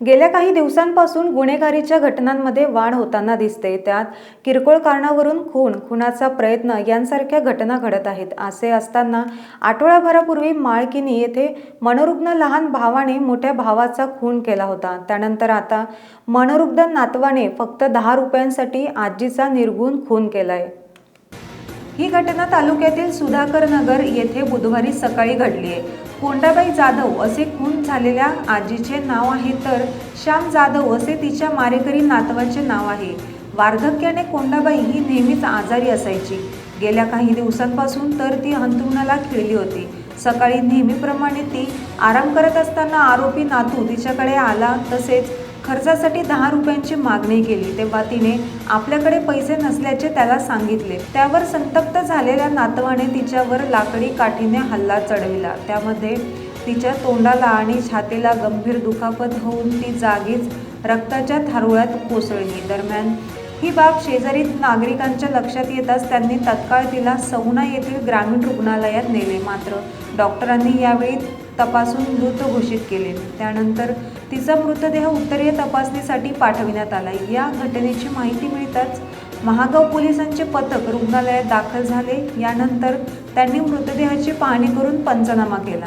गेल्या काही दिवसांपासून गुन्हेगारीच्या घटनांमध्ये वाढ होताना दिसते. त्यात किरकोळ कारणावरून खून खुनाचा प्रयत्न यांसारख्या घटना घडत आहेत. असे असताना आठवड्याभरापूर्वी माळकिनी येथे मनोरुग्ण लहान भावाने मोठ्या भावाचा खून केला होता. त्यानंतर आता मनोरुग्ण नातवाने फक्त दहा रुपयांसाठी आजीचा निर्गुण खून केलाय. ही घटना तालुक्यातील सुधाकर नगर येथे बुधवारी सकाळी घडली आहे. कोंडाबाई जाधव असे खून झालेल्या आजीचे नाव आहे तर श्याम जाधव असे तिच्या मारेकरी नातवाचे नाव आहे. वार्धक्याने कोंडाबाई ही नेहमीच आजारी असायची. गेल्या काही दिवसांपासून तर ती अंतरुणाला खिळली होती. सकाळी नेहमीप्रमाणे ती आराम करत असताना आरोपी नातू तिच्याकडे आला तसेच खर्चासाठी दहा रुपयांची मागणी केली तेव्हा तिने आपल्याकडे पैसे नसल्याचे त्याला सांगितले. त्यावर संतप्त झालेल्या नातवाने तिच्यावर लाकडी काठीने हल्ला चढविला. त्यामध्ये तिच्या तोंडाला आणि छातीला गंभीर दुखापत होऊन ती जागीच रक्ताच्या थारोळ्यात कोसळली. दरम्यान ही बाब शेजारी नागरिकांच्या लक्षात येताच त्यांनी तत्काळ तिला सौना येथील ग्रामीण रुग्णालयात नेले. मात्र डॉक्टरांनी यावेळी तपासून मृत घोषित केले. त्यानंतर तिचा मृतदेह उत्तरीय तपासणीसाठी पाठविण्यात आला. या घटनेची माहिती मिळताच महागाव पोलिसांचे पथक रुग्णालयात दाखल झाले. यानंतर त्यांनी मृतदेहाची पाहणी करून पंचनामा केला.